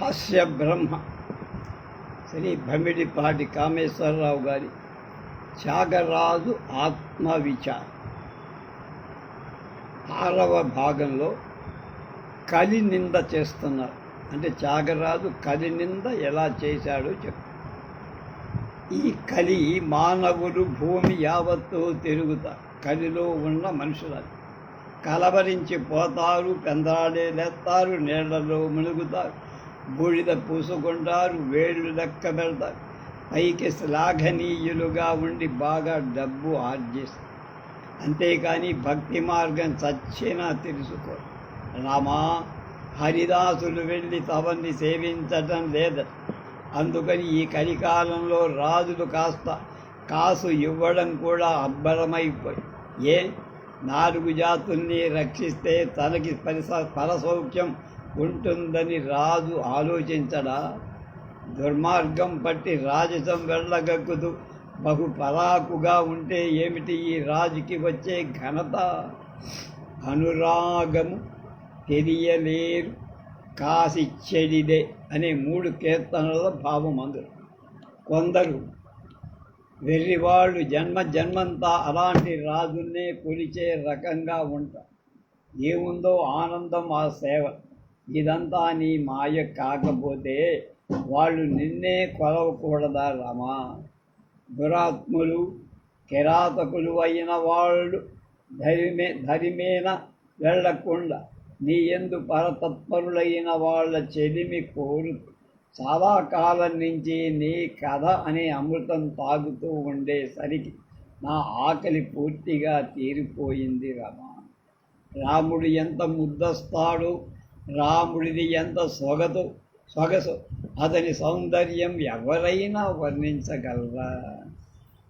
హాస్య బ్రహ్మ. శ్రీ భమిడిపాటి కామేశ్వరరావు గారి త్యాగరాజు ఆత్మవిచార. ఆరవ భాగంలో కలి నింద చేస్తున్నారు. అంటే త్యాగరాజు కలి నింద ఎలా చేశాడో చెప్పు. ఈ కలి మానవులు భూమి యావత్తు తిరుగుతారు కలిలో ఉన్న మనుషులని కలవరించి పోతారు పెందరాడే లేస్తారు నీళ్ళలో మునుగుతారు. బూడిద పూసుకుంటారు వేళ్ళు లెక్క పెడతారు పైకి శ్లాఘనీయులుగా ఉండి బాగా డబ్బు ఆర్జిస్తారు అంతేకాని భక్తి మార్గం చచ్చినా తెలుసుకో. రామా హరిదాసులు వెళ్ళి తమని సేవించటం లేదు. అందుకని ఈ కలికాలంలో రాజులు కాస్త కాసు ఇవ్వడం కూడా అబ్బరమైపోయి. ఏ? నాలుగు జాతుల్ని రక్షిస్తే తనకి పరిస పరసౌఖ్యం ఉంటుందని రాజు ఆలోచించడా? దుర్మార్గం పట్టి రాజసం వెళ్ళగక్కుదు. బహు పరాకుగా ఉంటే ఏమిటి ఈ రాజుకి వచ్చే ఘనత? అనురాగము తెలియలేరు. కాసి చెడిదే అనే మూడు కీర్తనల భావం అందరు కొందరు వెర్రివాళ్ళు జన్మ జన్మంతా అలాంటి రాజున్నే కొలిచే రకంగా ఉంటారు. ఏముందో ఆనందం ఆ సేవ. ఇదంతా నీ మాయ కాకపోతే వాళ్ళు నిన్నే కొలవకూడదా రామా? దురాత్ములు కిరాతకులు అయిన వాళ్ళు ధరిమే ధరిమేన వెళ్ళకుండా నీ ఎందు పరతత్పరులైన వాళ్ళ చెలిమి కోరు. చాలా కాలం నుంచి నీ కథ అనే అమృతం తాగుతూ ఉండేసరికి నా ఆకలి పూర్తిగా తీరిపోయింది రమా. రాముడు ఎంత ముద్దస్తాడు రాముడిది ఎంత సొగదు? సొగసు. అతని సౌందర్యం ఎవరైనా వర్ణించగలరా?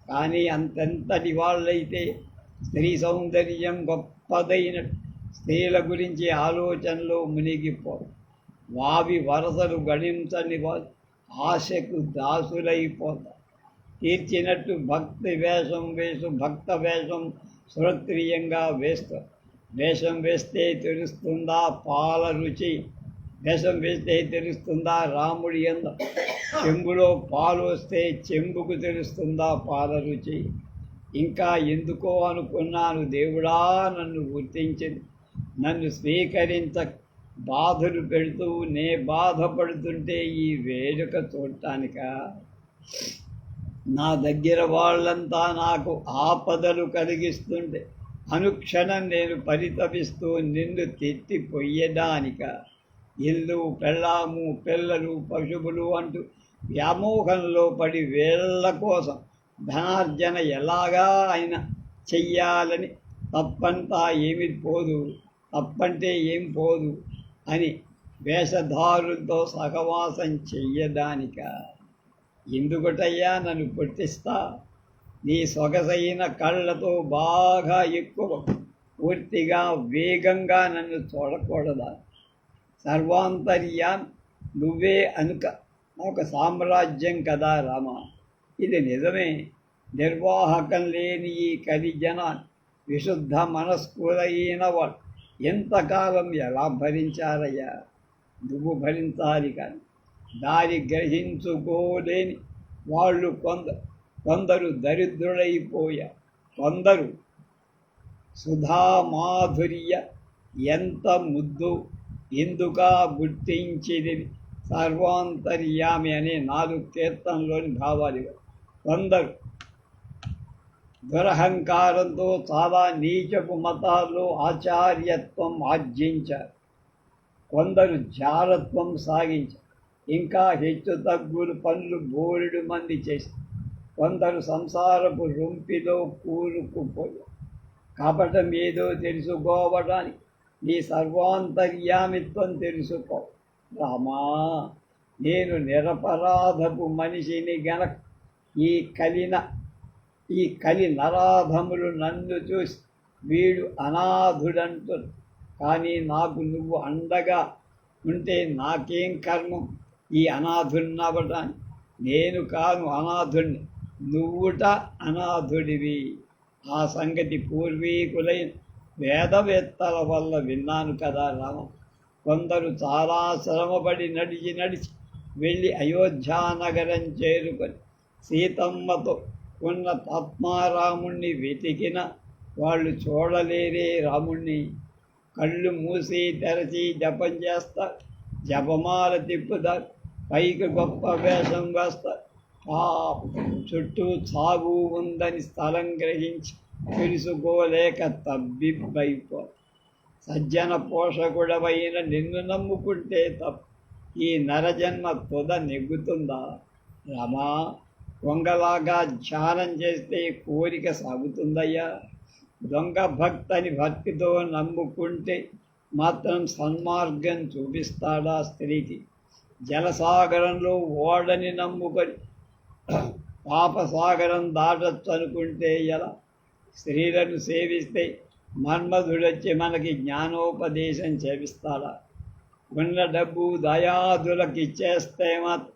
కానీ అంతెంతటి వాళ్ళైతే స్త్రీ సౌందర్యం గొప్పదైన స్త్రీల గురించి ఆలోచనలో మునిగిపో. వావి వరసలు గణించని ఆశకు దాసులైపోతారు. తీర్చినట్టు భక్తి వేషం వేసు భక్త వేషం సురక్రియంగా వేస్తారు. వేషం వేస్తే తెలుస్తుందా పాల రుచి? వేషం వేస్తే తెలుస్తుందా రాముడి ఎంద చెంబులో పాలు వస్తే చెంబుకు తెలుస్తుందా పాల రుచి? ఇంకా ఎందుకో అనుకున్నాను దేవుడా నన్ను గుర్తించింది నన్ను స్వీకరించ బాధలు పెడుతూ నే బాధపడుతుంటే ఈ వేడుక చూడటానిక? నా దగ్గర వాళ్ళంతా నాకు ఆపదలు కలిగిస్తుంటే అనుక్షణం నేను పరితపిస్తూ నిన్ను తిట్టిపోయేదానిక ఇల్లు పెళ్ళాము పిల్లలు పశువులు అంటూ వ్యామోహంలో పడి వేళ్ళ కోసం ధనార్జన ఎలాగా అయినా చెయ్యాలని తప్పంతా ఏమి పోదు తప్పంటే ఏం పోదు అని వేషధారులతో సహవాసం చెయ్యడానిక. ఎందుకటయ్యా నన్ను పుట్టిస్తా? నీ సొగసైన కళ్ళతో బాగా ఎక్కువ పూర్తిగా వేగంగా నన్ను చూడకూడదా? సర్వాంతర్యా నువ్వే అనుక. ఒక సామ్రాజ్యం కదా రామ. ఇది నిజమే. నిర్వాహకం లేని ఈ కలి విశుద్ధ మనస్కులైన వాడు ఎంతకాలం ఎలా భరించారయ్యా? నువ్వు భరించాలి కానీ దారి గ్రహించుకోలేని వాళ్ళు కొందరు కొందరు దరిద్రులైపోయా కొందరు సుధామాధుర్య ఎంత ముద్దు ఎందుకా గుర్తించేది సర్వాంతర్యామి అనే నాలుగు కీర్తనలోని భావాలు కొందరు దురహంకారంతో చాలా నీచపు మతాల్లో ఆచార్యత్వం ఆర్జించారు. కొందరు జారత్వం సాగించారు. ఇంకా హెచ్చు తగ్గులు పనులు బోరెడు మంది చేశారు. కొందరు సంసారపు రొంపిలో కూరుకుపోయి. కపటం ఏదో తెలుసుకోవడానికి నీ సర్వాంతర్యామిత్వం తెలుసుకో. రామా నేను నిరపరాధపు మనిషిని గనక ఈ కలిన ఈ కలి నరాధములు నన్ను చూసి వీడు అనాథుడంటు. కానీ నాకు నువ్వు అండగా ఉంటే నాకేం కర్మం? ఈ అనాథున్నవటాన్ని నేను కాను అనాథుణ్ణి. నువ్వుట అనాథుడివి. ఆ సంగతి పూర్వీకులైన వేదవేత్తల వల్ల విన్నాను కదా రామ. కొందరు చాలా శ్రమపడి నడిచి నడిచి వెళ్ళి అయోధ్యానగరం చేరుకొని సీతమ్మతో ఉన్న పద్మారాముణ్ణి వెతికిన వాళ్ళు చూడలేరే రాముణ్ణి. కళ్ళు మూసి తెరచి జపం చేస్తారు జపమాల తిప్పుతారు పైకి గొప్ప వేషం వేస్తారు ఆ చుట్టూ సాగు ఉందని స్థలం గ్రహించి తెలుసుకోలేక తబ్బిబ్బైపో. సజ్జన పోషకుడవైన నిన్ను నమ్ముకుంటే తప్ప. ఈ నరజన్మ తుద నెగ్గుతుందా? రమా దొంగలాగా ధ్యానం చేస్తే కోరిక సాగుతుందయ్యా. దొంగ భక్తని భక్తితో నమ్ముకుంటే మాత్రం సన్మార్గం చూపిస్తాడా స్త్రీకి? జలసాగరంలో ఓడని నమ్ముకొని పాపసాగరం దాటచ్చు అనుకుంటే ఎలా? స్త్రీలను సేవిస్తే మన్మధుడొచ్చి మనకి జ్ఞానోపదేశం చేపిస్తాడా? ఉన్న డబ్బు దయాదులకు ఇచ్చేస్తే మాత్రం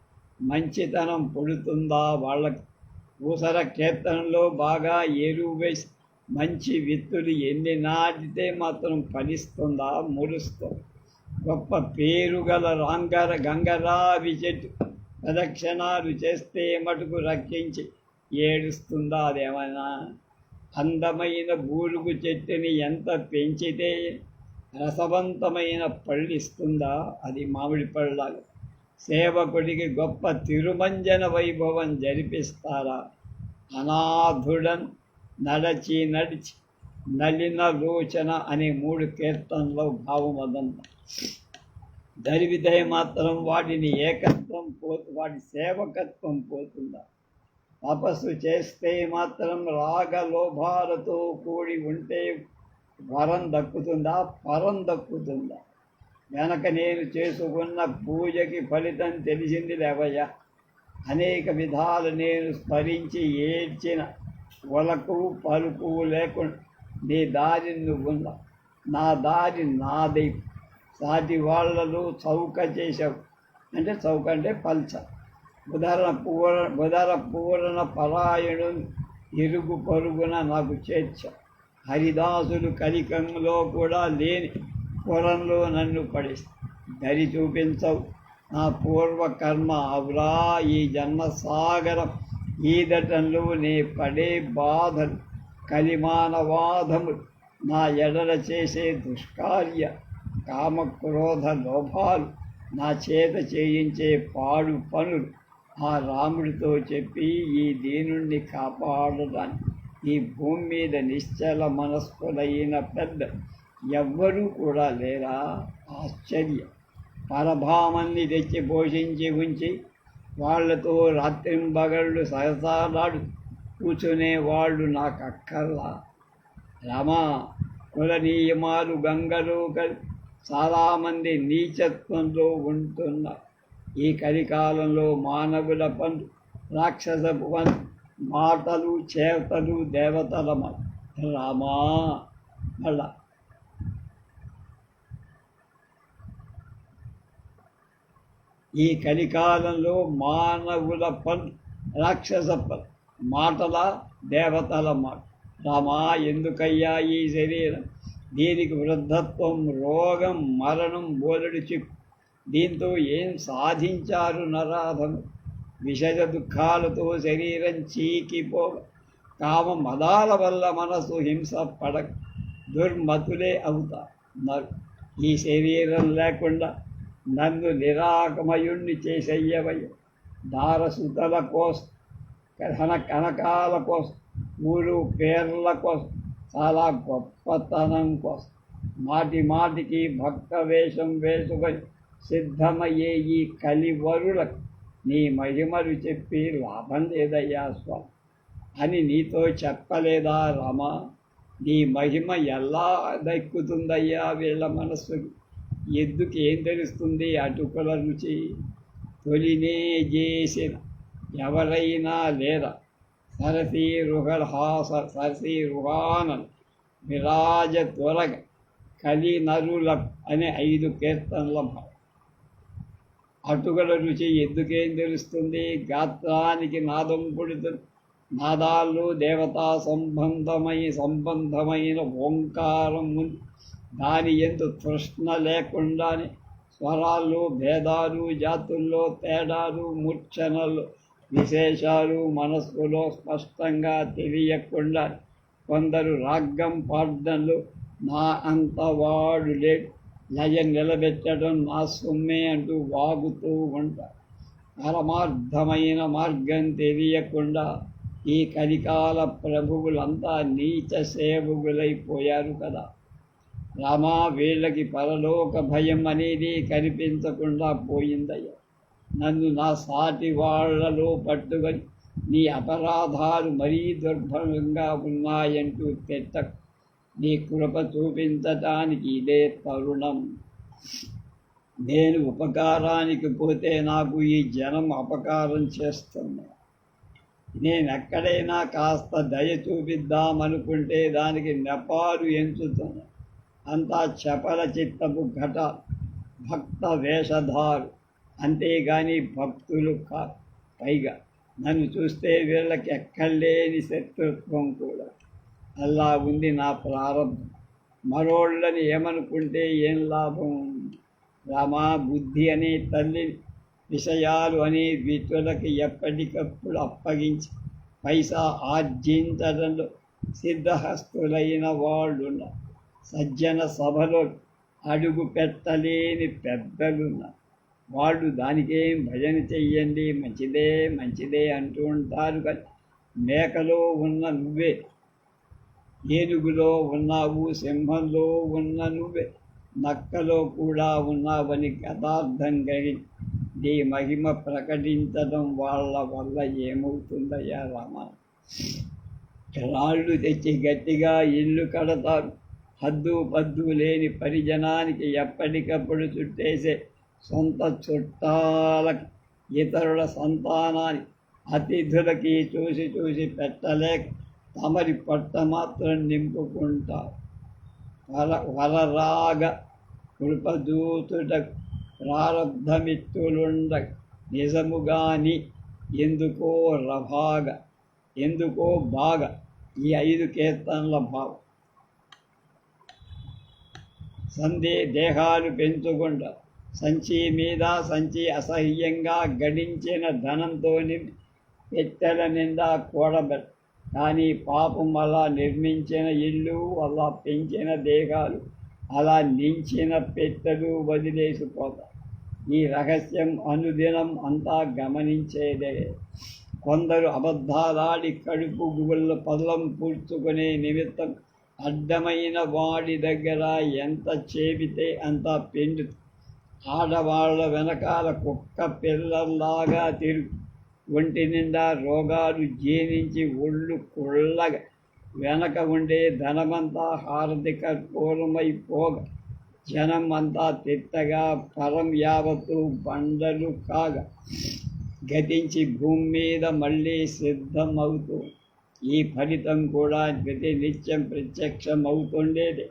మంచితనం పుడుతుందా వాళ్ళకి? ఊసర కీర్తనలో బాగా ఎరువు వేసి మంచి విత్తులు ఎన్ని నాటితే మాత్రం ఫలిస్తుందా మురుస్తుంది గొప్ప పేరు గల రాంగర గంగరావి చెట్టు ప్రదక్షిణాలు చేస్తే మటుకు రక్షించి ఏడుస్తుందా అదేమైనా అందమైన బూరుగు చెట్టుని ఎంత పెంచితే రసవంతమైన పళ్ళు ఇస్తుందా? అది మామిడి పళ్ళాలు. సేవకుడికి గొప్ప తిరుమంజన వైభవం జరిపిస్తారా? అనాథుడన్ నడచి నడిచి నలిన లోచన అనే మూడు కీర్తనలో భావమదంతా దరివిదయ మాత్రం వాటిని ఏకత్వం పోతు వాటి సేవకత్వం పోతుందా? తపస్సు చేస్తే మాత్రం రాగ లోభాలతో కూడి ఉంటే వరం దక్కుతుందా? పరం దక్కుతుందా? వెనక నేను చేసుకున్న పూజకి ఫలితం తెలిసింది లేవయ్యా. అనేక విధాలు నేను స్మరించి ఏడ్చిన ఒలకు పలుకు లేకుండా నీ దారి నువ్వున్నా నా దారి నాదై సాటి వాళ్ళను చౌక చేసావు అంటే చౌక అంటే పల్చ. ఉదర పువ్వుల ఉదర పువ్వులన పరాయణు ఇరుగు పరుగున నాకు చేర్చ. హరిదాసులు కలికంలో కూడా లేని పొలంలో నన్ను పడి దరి చూపించవు. నా పూర్వకర్మ అవురా ఈ జన్మ సాగరం ఈదటంలో నే పడే బాధలు కలిమానవాదములు నా ఎడల చేసే దుష్కార్య కామక్రోధ లోభాలు నా చేత చేయించే పాడు పనులు ఆ రాముడితో చెప్పి ఈ దీనుణ్ణి కాపాడటానికి ఈ భూమి మీద నిశ్చల మనస్కులైన పెద్ద ఎవ్వరూ కూడా లేరా? ఆశ్చర్యం. పరభామాన్ని తెచ్చి పోషించి ఉంచి వాళ్ళతో రాత్రింబగళ్ళు సహసాలాడు కూర్చునే వాళ్ళు నాకు అక్కర్లా రమా కుల నియమాలు గంగలో కలిపి చాలామంది నీచత్వంలో ఉంటున్న ఈ కలికాలంలో మానవుల పనులు రాక్షస పనులు మాటలు చేతలు దేవతల రామా మళ్ళా ఈ కలికాలంలో మానవుల పనులు రాక్షస పనులు మాటల దేవతల మాట రామా ఎందుకయ్యా ఈ శరీరం? దీనికి వృద్ధత్వం రోగం మరణం బోలెడు చిక్కు దీంతో ఏం సాధించారు నరాధము విషజ దుఃఖాలతో శరీరం చీకిపో కామ మదాల వల్ల మనసు హింస పడక దుర్మతులే అవుతారు ఈ శరీరం లేకుండా నన్ను నిరాకమయుణ్ణి చేసయ్యవయ్య దారసుతల కోసం కథన కనకాల కోసం ఊరు పేర్ల కోసం చాలా గొప్పతనం కోసం. మాటి మాటికి భక్త వేషం వేసుకొని సిద్ధమయ్యే ఈ కలివరులకు నీ మహిమలు చెప్పి లాభం లేదయ్యా స్వామి అని నీతో చెప్పలేదా రమ? నీ మహిమ ఎలా దక్కుతుందయ్యా వీళ్ళ మనస్సుకి? ఎందుకు ఏం తెలుస్తుంది అటుకుల రుచి? తొలినే చేసిన ఎవరైనా లేదా సరసీ సరసీ విరాజ త్వరగ కలి నరుల అనే ఐదు కీర్తనల భావం. అటుకల రుచి ఎందుకేం తెలుస్తుంది? గాత్రానికి నాదం పుడుతుంది నాదాలు దేవతా సంబంధమై సంబంధమైన ఓంకారము దాని ఎందు తృష్ణ లేకుండానే స్వరాలు భేదాలు జాతుల్లో తేడాలు మూర్ఛనలు విశేషాలు మనస్సులో స్పష్టంగా తెలియకుండా కొందరు రాగం పాడ్డంలో నా అంత వాడు లేడు లయ నిలబెట్టడం నా సొమ్మే అంటూ వాగుతూ ఉంటారు పరమార్థమైన మార్గం తెలియకుండా ఈ కలికాల ప్రభువులంతా నీచ సేవకులైపోయారు కదా. రామా వీళ్ళకి పరలోక భయం అనేది కనిపించకుండా పోయిందయ్యా. నన్ను నా సాటి వాళ్ళలో పట్టుకొని నీ అపరాధాలు మరీ దుర్భరంగా ఉన్నాయంటూ తెట్ట నీ కృప చూపించటానికి ఇదే తరుణం. నేను ఉపకారానికి పోతే నాకు ఈ జనం అపకారం చేస్తుంది. నేను ఎక్కడైనా కాస్త దయ చూపిద్దామనుకుంటే దానికి నెపాలు ఎంచుతున్నా అంతా చపల చిత్తపు ఘట భక్త వేషధారు. అంతేగాని భక్తులు కా పైగా నన్ను చూస్తే వీళ్ళకి ఎక్కడలేని శత్రుత్వం కూడా. అలా ఉంది నా ప్రారంభం. మరోళ్ళని ఏమనుకుంటే ఏం లాభం? రామా బుద్ధి అనే తల్లి విషయాలు అనే వితులకి ఎప్పటికప్పుడు అప్పగించి పైసా ఆర్జించడంలో సిద్ధహస్తులైన వాళ్ళున్న సజ్జన సభలో అడుగు పెట్టలేని పెద్దలున్నారు వాళ్ళు దానికేం భజన చెయ్యండి మంచిదే మంచిదే అంటూ ఉంటారు కానీ మేకలో ఉన్న నువ్వే ఏనుగులో ఉన్నావు సింహంలో ఉన్న నువ్వే నక్కలో కూడా ఉన్నావని యథార్థం కలిగి నీ మహిమ ప్రకటించడం వాళ్ళ వల్ల ఏమవుతుందయ్యా రామ? రాళ్ళు తెచ్చి గట్టిగా ఇల్లు కడతారు. హద్దు పద్దు లేని పరిజనానికి ఎప్పటికప్పుడు చుట్టేసే సొంత చుట్టాలకి ఇతరుల సంతానాన్ని అతిథులకి చూసి చూసి పెట్టలేక తమరి పట్ట మాత్రం నింపుకుంటారు. వర వరరాగ కృపదూతుట ప్రారంధమిత్తులుండ నిజముగాని ఎందుకో రభాగ ఎందుకో బాగా ఈ ఐదు కీర్తనల భావం. సందే దేహాలు పెంచుకుంటారు. సంచి మీద సంచి అసహ్యంగా గడించిన ధనంతో పెట్టెల నిండా కూడబెట్ట కానీ పాపం అలా నిర్మించిన ఇల్లు అలా పెంచిన దేహాలు అలా నించిన పెట్టెలు వదిలేసిపోతాయి. ఈ రహస్యం అనుదినం అంతా గమనించేదే. కొందరు అబద్ధాలాడి కడుపు గుళ్ళ పదలం పూడ్చుకునే నిమిత్తం అడ్డమైన వాడి దగ్గర ఎంత చేపితే అంత పెండు ఆడవాళ్ళ వెనకాల కుక్క పిల్లల్లాగా తిరుగు ఒంటి నిండా రోగాలు జీర్ణించి ఒళ్ళు కుళ్ళగా. వెనక ఉండే ధనమంతా హారతి కర్పూరమైపోగా జనం అంతా తిట్టగా పరం యావత్తు బండలు కాగా. గతించి భూమి మీద మళ్ళీ సిద్ధమవుతూ ఈ ఫలితం కూడా గతి నిత్యం ప్రత్యక్షం అవుతుండేది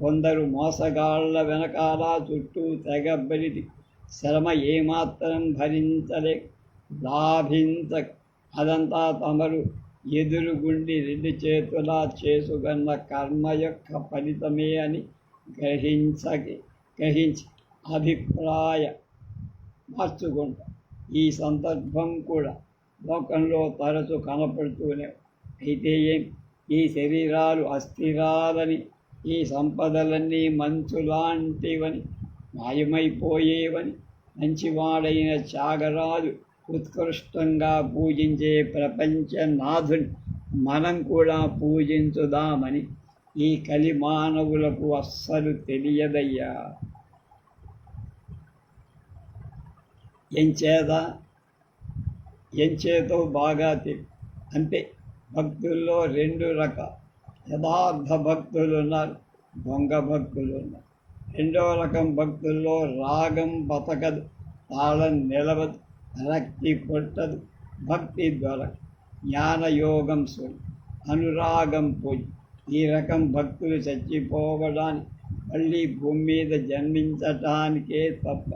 కొందరు మోసగాళ్ళ వెనకాల చుట్టూ తెగబలిది శ్రమ ఏమాత్రం భరించలే. లాభించ అదంతా తమరు ఎదురుగుండి రెండు చేతులా చేసుకున్న కర్మ యొక్క ఫలితమే అని గ్రహించకి గ్రహించి అభిప్రాయ మార్చుకుంటా. ఈ సందర్భం కూడా లోకంలో తరచు కనపడుతూనే అయితే ఏం? ఈ శరీరాలు అస్థిరాలని ఈ సంపదలన్నీ మంచులాంటివని మాయమైపోయేవని మంచివాడైన త్యాగరాజు ఉత్కృష్టంగా పూజించే ప్రపంచనాథుని మనం కూడా పూజించుదామని ఈ కలి మానవులకు అస్సలు తెలియదయ్యా. ఎంచేత ఎంచేతో బాగా తెలి అంతే భక్తుల్లో రెండు రకాల యథార్థ భక్తులు ఉన్నారు దొంగ భక్తులు ఉన్నారు రెండో రకం భక్తుల్లో రాగం బతకదు తాళం నిలవదు రక్తి పుట్టదు భక్తి దొరక జ్ఞానయోగం సొలి అనురాగం పోయి. ఈ రకం భక్తులు చచ్చిపోవడానికి మళ్ళీ భూమి మీద జన్మించటానికే తప్ప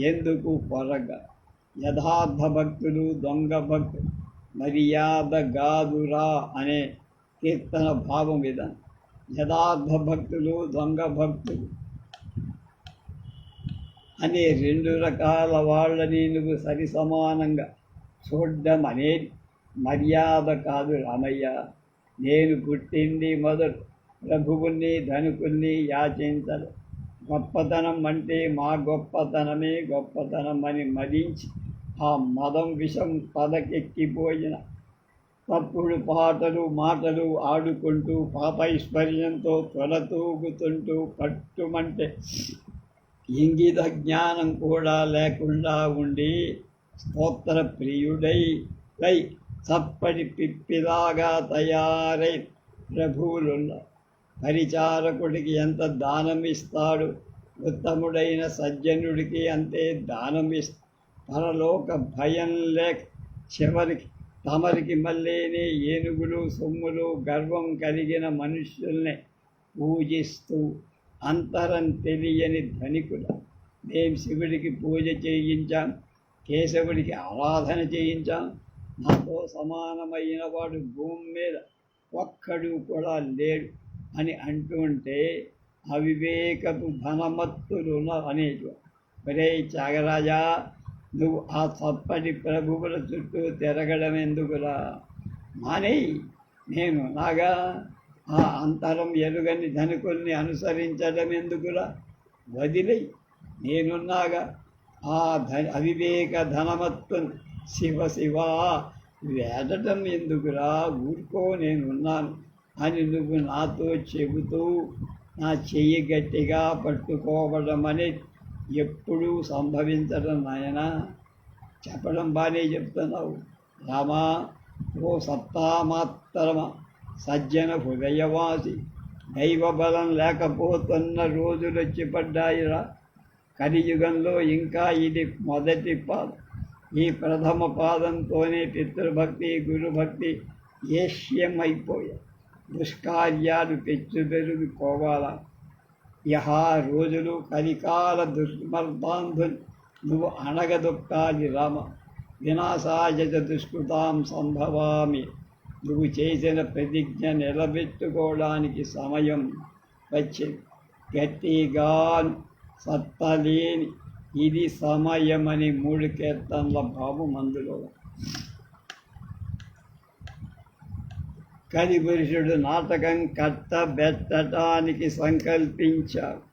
ఎందుకు పొరగ? యథార్థ భక్తులు దొంగ భక్తులు మర్యాద గాదురా అనే కీర్తన భావం విధానం యథార్థ భక్తులు దొంగ భక్తులు అనే రెండు రకాల వాళ్ళని నువ్వు సరి సమానంగా చూడ్డం అనేది మర్యాద కాదు రామయ్య. నేను పుట్టింది మొదలు ప్రభువుని ధనుకుల్ని యాచించరు గొప్పతనం అంటే మా గొప్పతనమే గొప్పతనం అని మదించి ఆ మదం విషం పదకెక్కిపోయిన తప్పుడు పాటలు మాటలు ఆడుకుంటూ పాపైశ్వర్యంతో త్వరతూగుతుంటూ పట్టుమంటే ఇంగిత జ్ఞానం కూడా లేకుండా ఉండి స్తోత్ర ప్రియుడై లై చప్పటి పిప్పిలాగా తయారై ప్రభువులున్న పరిచారకుడికి ఎంత దానం ఇస్తాడు ఉత్తముడైన సజ్జనుడికి అంతే దానం ఇస్తాడు పరలోక భయం లేక చివరికి తమరికి మళ్ళీని ఏనుగులు సొమ్ములు గర్వం కలిగిన మనుష్యుల్ని పూజిస్తూ అంతరం తెలియని ధనికుల. మేం శివుడికి పూజ చేయించాం కేశవుడికి ఆరాధన చేయించాం. నాతో సమానమైన వాడు భూమి మీద ఒక్కడు కూడా లేడు అని అంటుంటే అవివేకపు ధనమత్తులు అనేటు ఒరే త్యాగరాజా నువ్వు ఆ చప్పటి ప్రభువుల చుట్టూ తిరగడం ఎందుకురా? మానేయి నేను నాగా ఆ అంతరం ఎరుగని ధనికుల్ని అనుసరించడం ఎందుకురా? వదిలే నేనున్నాగా ఆ ధ అవివేక ధనమత్తు శివ శివ వేడటం ఎందుకురా? ఊరుకో నేనున్నాను అని నువ్వు నాతో చెబుతూ నా చెయ్యి గట్టిగా పట్టుకోవడం అనేది ఎప్పుడూ సంభవించడం నాయన. చెప్పడం బాగానే చెప్తున్నావు. రామా ఓ సత్తామాత్రమ సజ్జన హృదయవాసి. దైవ బలం లేకపోతున్న రోజులు వచ్చి పడ్డాయిరా. కలియుగంలో ఇంకా ఇది మొదటి పాదం. ఈ ప్రథమ పాదంతోనే పితృభక్తి గురుభక్తి ఏష్యం అయిపోయాయి దుష్కార్యాలు పెచ్చు పెరిగిపోవాలా యహ రోజులు కలికాల దుష్మర్దాంధులు నువ్వు అణగదొక్కాలి రామ. వినాశాయ దుష్కృతాం సంభవామి. నువ్వు చేసిన ప్రతిజ్ఞ నిలబెట్టుకోవడానికి సమయం వచ్చింది గట్టిగా సత్తలేని. ఇది సమయమని మూడు కీర్తనల బాబు మందులో. కలిపురుషుడు నాటకం కట్టబెట్టడానికి సంకల్పించాడు.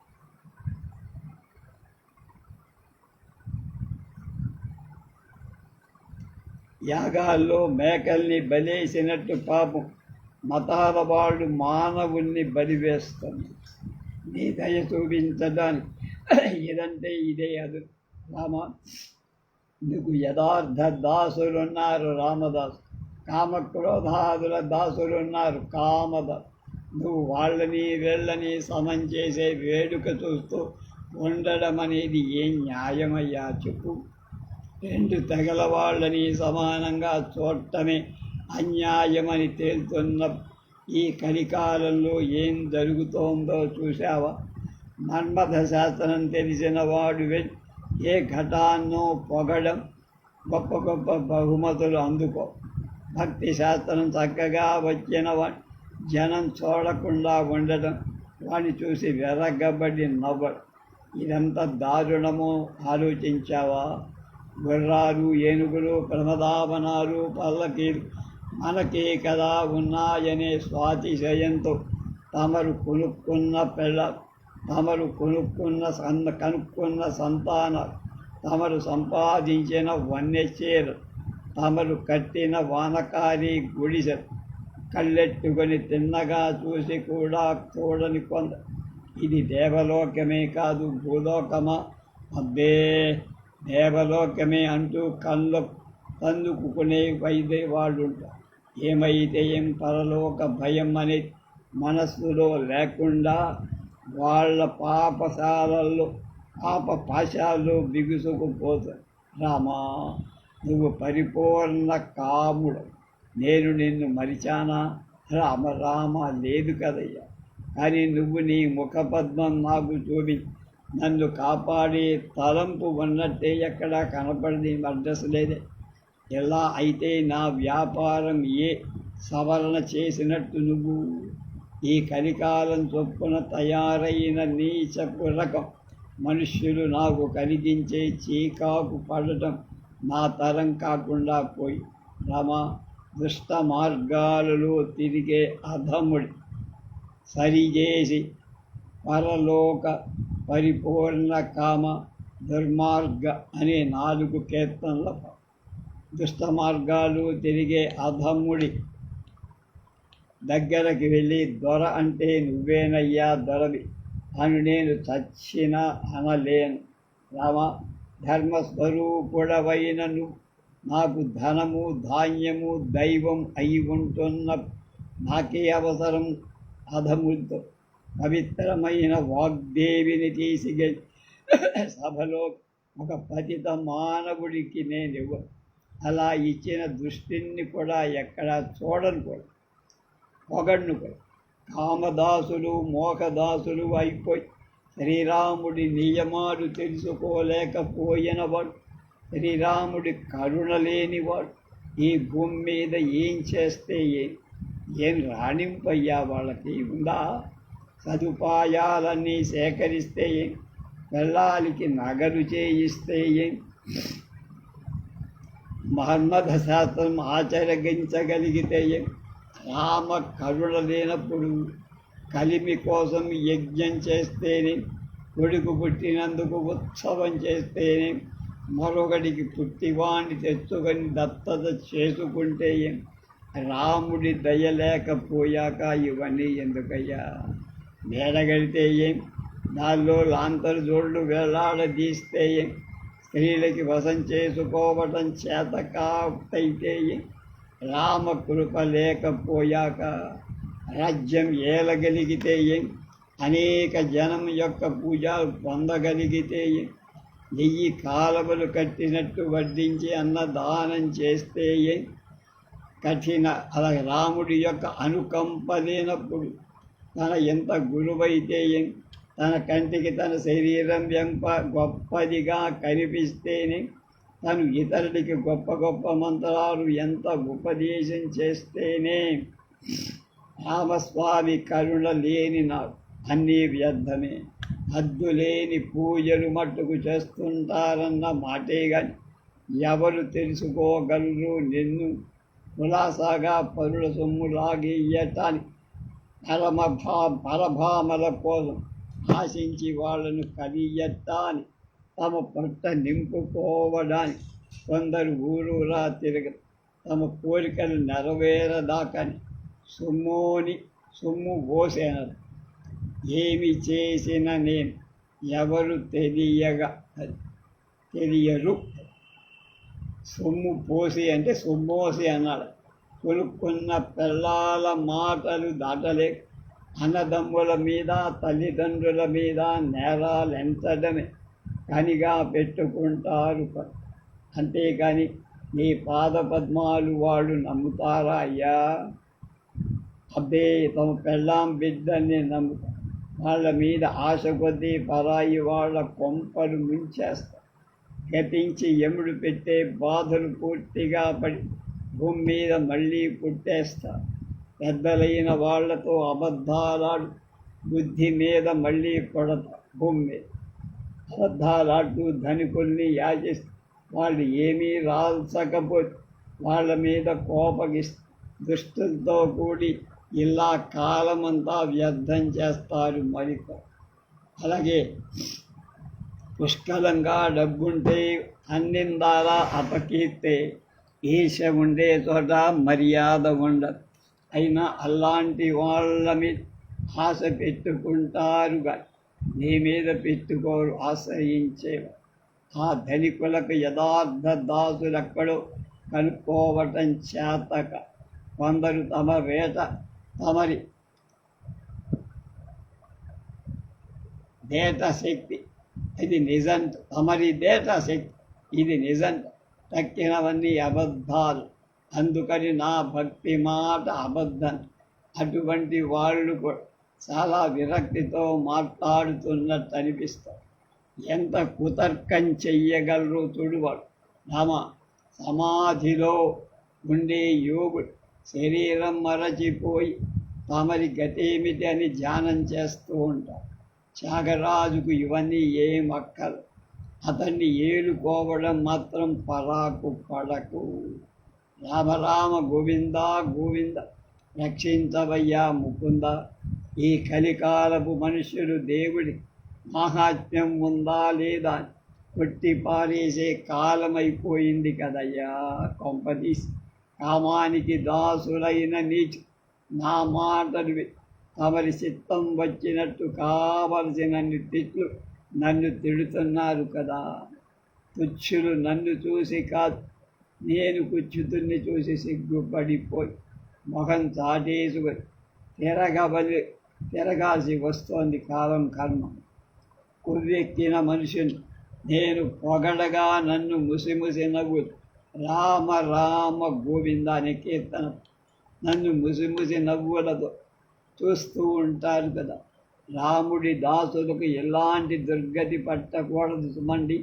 యాగాల్లో మేకల్ని బలేసినట్టు పాపం మతాల వాళ్ళు మానవుణ్ణి బలివేస్తుంది. నీ దయ చూపించడానికి ఇదంటే ఇదే అది. రామ నీకు యథార్థ దాసులున్నారు రామదాసు. కామక్రోధాదుల దాసులున్నారు కామద నువ్వు వాళ్ళని వీళ్ళని సమం చేసే వేడుక చూస్తూ ఉండడం అనేది ఏం న్యాయమయ్యా చెప్పు. రెండు తెగల వాళ్ళని సమానంగా చూడటమే అన్యాయమని తేలుతున్న ఈ కలికాలంలో ఏం జరుగుతోందో చూశావా? మన్మథ శాస్త్రం తెలిసిన వాడు ఏ ఘటాన్నో పొగడం గొప్ప గొప్ప బహుమతులు అందుకో. భక్తి శాస్త్రం చక్కగా వచ్చిన జనం చూడకుండా ఉండడం వాడిని చూసి వెరగబడి నవ్వడు ఇదంతా దారుణమో ఆలోచించావా? గుర్రాలు ఏనుగులు ప్రమదావనాలు పల్లకీలు మనకే కదా ఉన్నాయనే స్వాతిశయంతో తమరు కొనుక్కున్న పిల్ల తమరు కొనుక్కున్న సన్న కనుక్కున్న సంతాన తమరు సంపాదించిన వన్యచీర తమరు కట్టిన వానకారి గుడిసె కళ్ళెట్టుకొని తిన్నగా చూసి కూడా చూడని కొంత. ఇది దేవలోకమే కాదు భూలోకమా? అబ్బే! దేవలోకమే అంటూ కళ్ళు తందుకునే వైద్య వాళ్ళు ఉంటారు ఏమైతే ఏం పరలోక భయం అనే మనస్సులో లేకుండా వాళ్ళ పాపశాలల్లో పాప పాశాల్లో బిగుసుకుపోతారు. రామా! నువ్వు పరిపూర్ణ కాముడు. నేను నిన్ను మరిచానా? రామ రామ లేదు కదయ్యా. కానీ నువ్వు నీ ముఖపద్మం నాకు చూపి నన్ను కాపాడే తలంపు ఉన్నట్టే ఎక్కడా కనపడింది అడ్రస్ లేదే. ఎలా అయితే నా వ్యాపారం ఏ సవరణ చేసినట్టు నువ్వు ఈ కలికాలం చొప్పున తయారైన నీచపు రకం మనుష్యులు నాకు కలిగించే చీకాకు పడటం నా తరం కాకుండా పోయి రమ దుష్ట మార్గాలలో తిరిగే అధముడి సరిచేసి పరలోక పరిపూర్ణ కామ దుర్మార్గ అనే నాలుగు కీర్తనల దుష్ట మార్గాలు తిరిగే అధముడి దగ్గరకు వెళ్ళి దొర అంటే నువ్వేనయ్యా దొరవి అని నేను చచ్చిన అనలేను. రామ ధర్మస్వరూపుడవైన నాకు ధనము ధాన్యము దైవం అయి ఉంటున్న నాకే అవసరం. అధములతో పవిత్రమైన వాగ్దేవిని తీసుకెళ్ళి సభలో ఒక పతిత మానవుడికి నేను ఇవ్వ అలా ఇచ్చిన దృష్టిని కూడా ఎక్కడా చూడను కూడా పొగడ్ను కూడా. కామదాసులు మోకదాసులు అయిపోయి శ్రీరాముడి నియమాలు తెలుసుకోలేకపోయినవాడు. శ్రీరాముడి కరుణ లేనివాడు ఈ భూమి మీద ఏం చేస్తే ఏం? ఏం రాణింపయ్యా వాళ్ళకి ఉందా? సదుపాయాలన్నీ సేకరిస్తే ఏం? పిల్లాలకి నగలు చేయిస్తే ఏం? మహన్మథ శాస్త్రం ఆచరించగలిగితే ఏం? రామ కరుణ లేనప్పుడు కలిమి కోసం యజ్ఞం చేస్తేనే కొడుకు పుట్టినందుకు ఉత్సవం చేస్తేనే మరొకడికి పుట్టివాణ్ణి తెచ్చుకొని దత్తత చేసుకుంటే రాముడి దయ లేకపోయాక ఇవన్నీ ఎందుకయ్యా? మేడగడితే ఏం? దానిలో లాంతరు జోళ్ళు వేలాడదీస్తే ఏం? స్త్రీలకి వశం చేసుకోవటం చేత కాకపోతే ఏం? రామకృప లేకపోయాక రాజ్యం ఏలగలిగితే ఏం అనేక జనం యొక్క పూజలు పొందగలిగితే ఏం నెయ్యి కాలవలు కట్టినట్టు వడ్డించి అన్నదానం చేస్తే ఏం కఠిన అలా రాముడి యొక్క అనుకంప లేనప్పుడు తన ఎంత గురువైతే ఏం తన కంటికి తన శరీరం వెంప గొప్పదిగా కనిపిస్తేనే తను ఇతరుడికి గొప్ప గొప్ప మంత్రాలు ఎంత ఉపదేశం చేస్తేనే రామస్వామి కరుణ లేని నాకు అన్నీ వ్యర్థమే. హద్దులేని పూజలు మట్టుకు చేస్తుంటారన్న మాటే కానీ ఎవరు తెలుసుకోగలరు నిన్ను? కులాసాగా పరుల సొమ్ము లాగేయటానికి పరమభా పరభామల కోసం ఆశించి వాళ్ళను కలియటానికి తమ పొట్ట నింపుకోవడానికి కొందరు ఊరూరా తిరగ తమ కోరికలు నెరవేరదాకని సొమ్ముని సొమ్ము పోసేనారు ఏమి చేసిన నేను ఎవరు తెలియగా తెలియరు. సొమ్ము పోసి అంటే సొమ్మోసి అన్నాడు. కొనుక్కున్న పిల్లల మాటలు దాటలేక అన్నదమ్ముల మీద తల్లిదండ్రుల మీద నేరాలు ఎంచడమే. కనిగా పెట్టుకుంటారు అంతేకాని నీ పాద పద్మాలు వాళ్ళు నమ్ముతారా అయ్యా? అబ్బే తమ పెళ్ళాం బిడ్డని నమ్ము వాళ్ళ మీద ఆశ కొద్దీ పరాయి వాళ్ళ కొంపలు ముంచేస్తారు గతించి ఎముడు పెట్టే బాధలు పూర్తిగా పడి భూమి మీద మళ్ళీ పుట్టేస్తారు పెద్దలైన వాళ్ళతో అబద్ధాలాడు బుద్ధి మీద మళ్ళీ పడతారు భూమి మీద. అబద్ధాలాడుతూ ధనికుల్ని యాచిస్తూ వాళ్ళు ఏమీ రాల్చకపోతే వాళ్ళ మీద కోపగిస్తూ. దుష్టులతో కూడి ఇలా కాలమంతా వ్యర్థం చేస్తారు మరి అలాగే పుష్కలంగా డబ్బుంటే అందిందాలా అపకీర్తే ఈశ ఉండే చోట మర్యాద ఉండదు. అయినా అలాంటి వాళ్ళ మీద ఆశ పెట్టుకుంటారుగా. నీ మీద పెట్టుకోరు ఆశ్రయించేవారు ఆ ధనికులకు యథార్థ దాసులెక్కడో కనుక్కోవటం చేతక. కొందరు తమ వేట తమరి డేటా శక్తి. ఇది నిజం. తమరి డేటా శక్తి. ఇది నిజం. తక్కినవన్నీ అబద్ధాలు. అందుకని నా భక్తి మాట అబద్ధం. అటువంటి వాళ్ళు కూడా చాలా విరక్తితో మాట్లాడుతున్నట్టు అనిపిస్తారు ఎంత కుతర్కం చెయ్యగలరు చూడువాడు రామ సమాధిలో ఉండే యోగుడు శరీరం మరచిపోయి తమరి గతేమిటి అని ధ్యానం చేస్తూ ఉంటారు త్యాగరాజుకు ఇవన్నీ ఏం అక్కలు అతన్ని ఏలుకోవడం మాత్రం పరాకు పడకు. రామరామ గోవింద గోవింద రక్షించవయ్యా ముకుంద. ఈ కలికాలపు మనుషులు దేవుడి మహాత్మ్యం ఉందా లేదా? కొట్టి పారేసే కాలమైపోయింది కదయ్యా కొంపదీసి కామానికి దాసులైన నీచు. నా మాటలు తమరి చిత్తం వచ్చినట్టు కావలసినన్ని తిట్లు నన్ను తిడుతున్నారు కదా. తుచ్చులు నన్ను చూసి కాదు. నేను కుచ్చుతున్ని చూసి సిగ్గుపడిపోయి మొహం చాటేసుకొని తిరగబలి తిరగాల్సి వస్తోంది కాలం కర్మ. కొవ్వెక్కిన మనుషుని. నేను పొగడగా నన్ను ముసిముసి నవ్వు రామ రామ గోవింద అనే కీర్తన నన్ను ముసిముసి నవ్వులతో చూస్తూ ఉంటారు కదా రాముడి దాసులకు ఎలాంటి దుర్గతి పట్టకూడదు సుమండి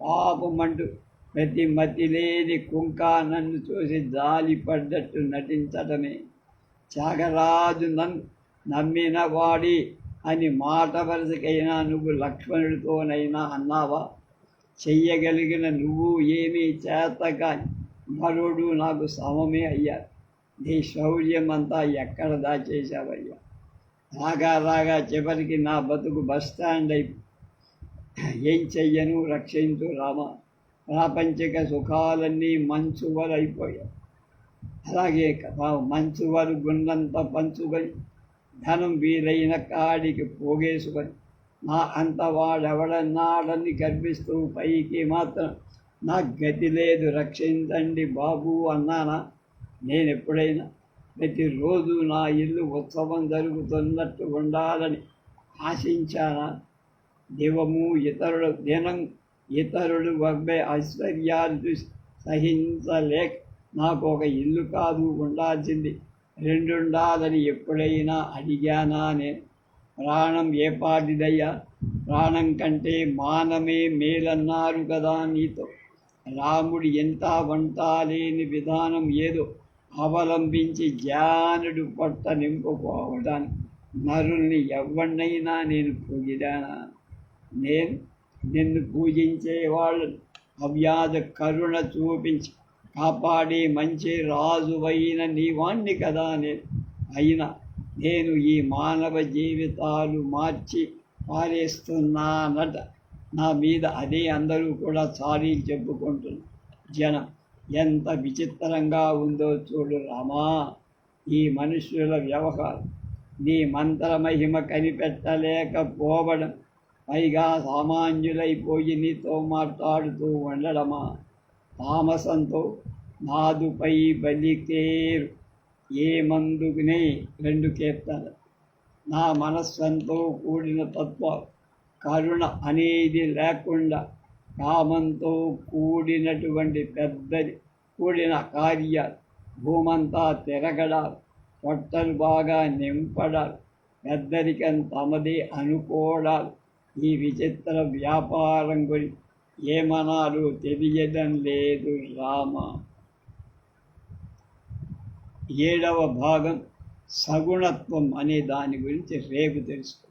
పాపమంటూ ప్రతి మతి లేని కుంక నన్ను చూసి జాలి పడ్డట్టు నటించటమే త్యాగరాజు నన్ను నమ్మిన వాడి అని మాట వరుసకైనా నువ్వు లక్ష్మణుడితోనైనా అన్నావా చెయ్యగలిగిన నువ్వు ఏమీ చేతగా మరుడు నాకు సమమే అయ్యా. నీ శౌర్యం అంతా ఎక్కడ దాచేశావయ్యా? రాగా రాగా చివరికి నా బతుకు బస్ స్టాండ్ అయి ఏం చెయ్యను? రక్షించు రామ. ప్రాపంచిక సుఖాలన్నీ మంచువలైపోయాయి అలాగే కదా మంచువలు గుండంతా పంచుకొని ధనం వీలైన కాడికి పోగేసుకొని నా అంత వాడెవడన్నాడని గర్విస్తూ పైకి మాత్రం నా గతి లేదు రక్షించండి బాబు అన్నానా. నేను ఎప్పుడైనా ప్రతిరోజు నా ఇల్లు ఉత్సవం జరుగుతున్నట్టు ఉండాలని ఆశించానా. దివము ఇతరుడు దినం ఇతరుడు వబ్బే ఐశ్వర్యాలు సహించలేక నాకు ఒక ఇల్లు కాదు ఉండాల్సింది రెండుండాలని ఎప్పుడైనా అడిగానా నేను. ప్రాణం ఏ పాటిదయ్యా ప్రాణం కంటే మానమే మేలన్నారు కదా నీతో. రాముడు ఎంత వంట లేని విధానం ఏదో అవలంబించి జ్ఞానుడు పట్ట నింపుకోవడానికి నరుల్ని ఎవరినైనా నేను పూజిడానా నేను నిన్ను పూజించే వాళ్ళు అవ్యాధ కరుణ చూపించి కాపాడే మంచి రాజువైన నీవాణ్ణి కదా నేను. అయినా నేను ఈ మానవ జీవితాలు మార్చి పారేస్తున్నానట. నా మీద అదే అందరూ కూడా సారీ చెప్పుకుంటున్నారు. జనం ఎంత విచిత్రంగా ఉందో చూడు రామా. ఈ మనుష్యుల వ్యవహారం నీ మంత్రమహిమ కనిపెట్టలేకపోవడం పైగా సామాన్యులైపోయి నీతో మాట్లాడుతూ ఉండడమా? తామసంతో నాదుపై బలికేరు. ఏ మందుకునే రెండు కీర్తనలు నా మనస్సంతో కూడిన తత్వ కరుణ అనేది లేకుండా కామంతో కూడినటువంటి పెద్దది కూడిన కార్యాలు భూమంతా తిరగడాలు పొట్టలు బాగా నింపడాలు పెద్దరికం తమదే అనుకోవడాలు ఈ విచిత్ర వ్యాపారం గురించి ఏమనాలో తెలియడం లేదు రామ. ఏడవ భాగం సగుణత్వం అనే దాని గురించి రేపు తెలుసుకో